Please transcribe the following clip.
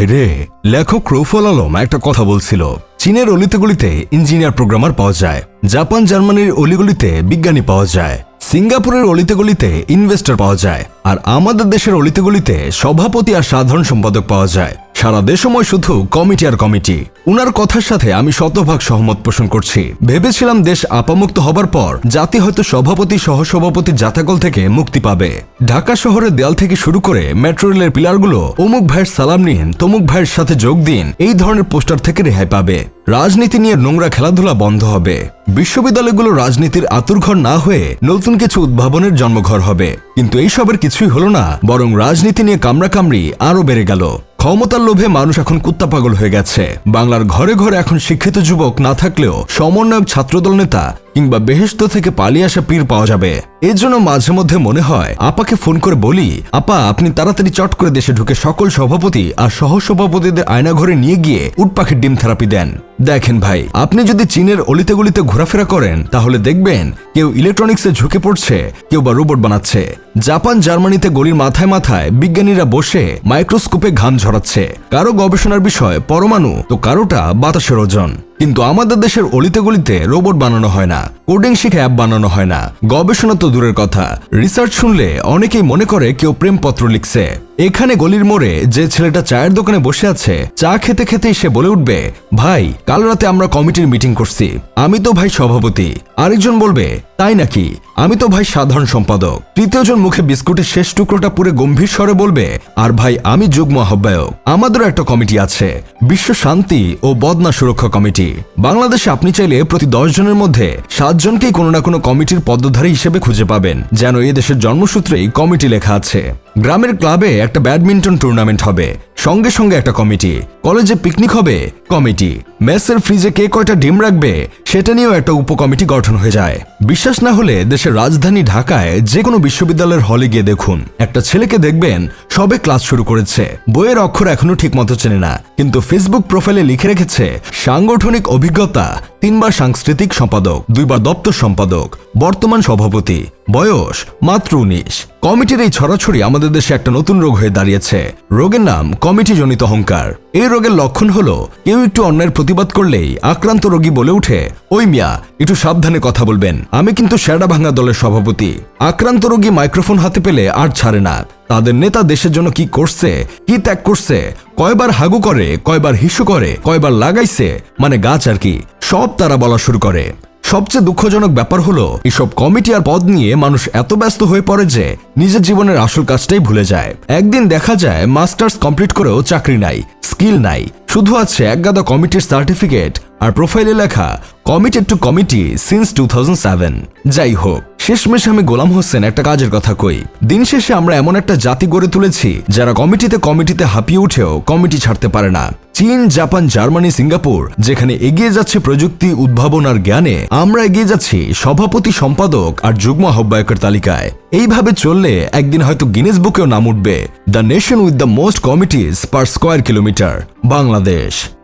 ভাইরে লেখক রৌফল আলম একটা কথা বলছিল। চীনের অলিতেগুলিতে ইঞ্জিনিয়ার প্রোগ্রামার পাওয়া যায়। জাপান, জার্মানির অলিগলিতে বিজ্ঞানী পাওয়া যায়। সিঙ্গাপুরের অলিতেগলিতে ইনভেস্টর পাওয়া যায়। আর আমাদের দেশের অলিতেগলিতে সভাপতি আর সাধারণ সম্পাদক পাওয়া যায়। সারা দেশময় শুধু কমিটি আর কমিটি। উনার কথার সাথে আমি শতভাগ সহমত পোষণ করছি। ভেবেছিলাম দেশ আপামুক্ত হবার পর জাতি হয়তো সভাপতি, সহসভাপতি জাতাকল থেকে মুক্তি পাবে। ঢাকা শহরের দেয়াল থেকে শুরু করে মেট্রো রেলের পিলারগুলো অমুক ভাইয়ের সালাম নিন, তমুক ভাইয়ের সাথে যোগ দিন, এই ধরনের পোস্টার থেকে রেহাই পাবে। রাজনীতি নিয়ে নোংরা খেলাধুলা বন্ধ হবে। বিশ্ববিদ্যালয়গুলো রাজনীতির আতুরঘর না হয়ে নতুন কিছু উদ্ভাবনের জন্মঘর হবে। কিন্তু এইসবের কিছুই হলো না, বরং রাজনীতি নিয়ে কামড়াকামড়ি আরও বেড়ে গেল। ক্ষমতার লোভে মানুষ এখন কুত্তা পাগল হয়ে গেছে। বাংলার ঘরে ঘরে এখন শিক্ষিত যুবক না থাকলেও সমন্বয়ক ছাত্রদল নেতা কিংবা বেহেস্ত থেকে পালিয়ে আসা পীর পাওয়া যাবে। এর জন্য মাঝে মধ্যে মনে হয়, আপাকে ফোন করে বলি, আপা, আপনি তাড়াতাড়ি চট করে দেশে ঢুকে সকল সভাপতি আর সহসভাপতিদের আয়না ঘরে নিয়ে গিয়ে উটপাখির ডিম থেরাপি দেন। দেখেন ভাই, আপনি যদি চীনের অলিতে গলিতে ঘোরাফেরা করেন, তাহলে দেখবেন কেউ ইলেকট্রনিক্সে ঝুঁকে পড়ছে, কেউ বা রোবট বানাচ্ছে। জাপান, জার্মানিতে গলির মাথায় মাথায় বিজ্ঞানীরা বসে মাইক্রোস্কোপে ঘাম ঝরাচ্ছে। কারও গবেষণার বিষয় পরমাণু, তো কারোটা বাতাসের ওজন। কিন্তু আমাদের দেশের অলিতে গলিতে রোবট বানানো হয় না, কোডিং শিখে অ্যাপ বানানো হয় না। গবেষণা তো দূরের কথা। রিসার্চ শুনলে অনেকেই মনে করে কেউ প্রেমপত্র লিখছে। এখানে গলির মোড়ে যে ছেলেটা চায়ের দোকানে বসে আছে, চা খেতে খেতেই সে বলে উঠবে, ভাই, কাল রাতে আমরা কমিটির মিটিং করছি। আমি তো ভাই সভাপতি। আরেকজন বলবে, তাই নাকি? আমি তো ভাই সাধারণ সম্পাদক। তৃতীয়জন মুখে বিস্কুটের শেষ টুকরোটা পুরে গম্ভীর স্বরে বলবে, আর ভাই, আমি যুগ্ম আহ্বায়ক। আমাদেরও একটা কমিটি আছে। বিশ্ব শান্তি ও বদনা সুরক্ষা কমিটি। বাংলাদেশে আপনি চাইলে প্রতি দশ জনের মধ্যে সাতজনকেই কোনো না কোনো কমিটির পদ্মধারী হিসেবে খুঁজে পাবেন, যেন এ দেশের জন্মসূত্রেই কমিটি লেখা আছে। গ্রামের ক্লাবে একটা ব্যাডমিন্টন টুর্নামেন্ট হবে। সঙ্গে সঙ্গে একটা কমিটি। কলেজে পিকনিক হবে। কমিটি। মেসের ফ্রিজে কে কয়টা ডিম রাখবে, সেটা নিয়েও একটা উপকমিটি গঠন হয়ে যায়। বিশ্বাস না হলে দেশের রাজধানী ঢাকায় যে কোনো বিশ্ববিদ্যালয়ের হলে গিয়ে দেখুন। একটা ছেলেকে দেখবেন, সবে ক্লাস শুরু করেছে। বইয়ের অক্ষর এখনও ঠিক মতো চেনে না। কিন্তু ফেসবুক প্রোফাইলে লিখে রেখেছে, সাংগঠনিক অভিজ্ঞতা তিনবার সাংস্কৃতিক সম্পাদক, দুইবার দপ্তর সম্পাদক, বর্তমান সভাপতি, বয়স মাত্র উনিশ। কমিটির এই ছড়াছড়ি আমাদের দেশে একটা নতুন রোগ হয়ে দাঁড়িয়েছে। রোগের নাম কমিটি জনিত অহংকার। এই রোগের লক্ষণ হলো কেউ একটু অন্যায়ের প্রতিবাদ করলেই আক্রান্ত রোগী বলে উঠে ওই মিয়া, একটু সাবধানে কথা বলবেন। আমি কিন্তু শ্যাডা ভাঙা দলের সভাপতি। আক্রান্ত রোগী মাইক্রোফোন হাতে পেলে আর ছাড়ে না। তাদের নেতা দেশের জন্য কি করছে, কি ত্যাগ করছে, কয়বার হাগু করে, কয়বার হিসু করে, কয়বার লাগাইছে মানে গাছ আর কি, সব তারা বলা শুরু করে। সবচেয়ে দুঃখজনক ব্যাপার হলো, এসব কমিটি আর পদ নিয়ে মানুষ এত ব্যস্ত হয়ে পড়ে যে নিজের জীবনের আসল কাজটাই ভুলে যায়। একদিন দেখা যায় মাস্টার্স কমপ্লিট করেও চাকরি নাই। স্কিল নাই। শুধু আছে একগাদা কমিটির সার্টিফিকেট আর প্রোফাইলে লেখা, committed to committee since two যাই হোক। শেষমেশ আমি গোলাম হোসেন একটা কাজের কথা কই। দিন শেষে আমরা এমন একটা জাতি গড়ে তুলেছি, যারা কমিটিতে কমিটিতে হাঁপিয়ে উঠেও কমিটি ছাড়তে পারে না। চীন, জাপান, জার্মানি, সিঙ্গাপুর, যেখানে এগিয়ে যাচ্ছে প্রযুক্তি, উদ্ভাবন আর জ্ঞানে, আমরা এগিয়ে যাচ্ছি সভাপতি, সম্পাদক আর যুগ্ম আহ্বায়কের তালিকায়। এইভাবে চললে একদিন হয়তো গিনেস বুকেও নাম উঠবে। The nation with the most committees per square kilometre Bangladesh.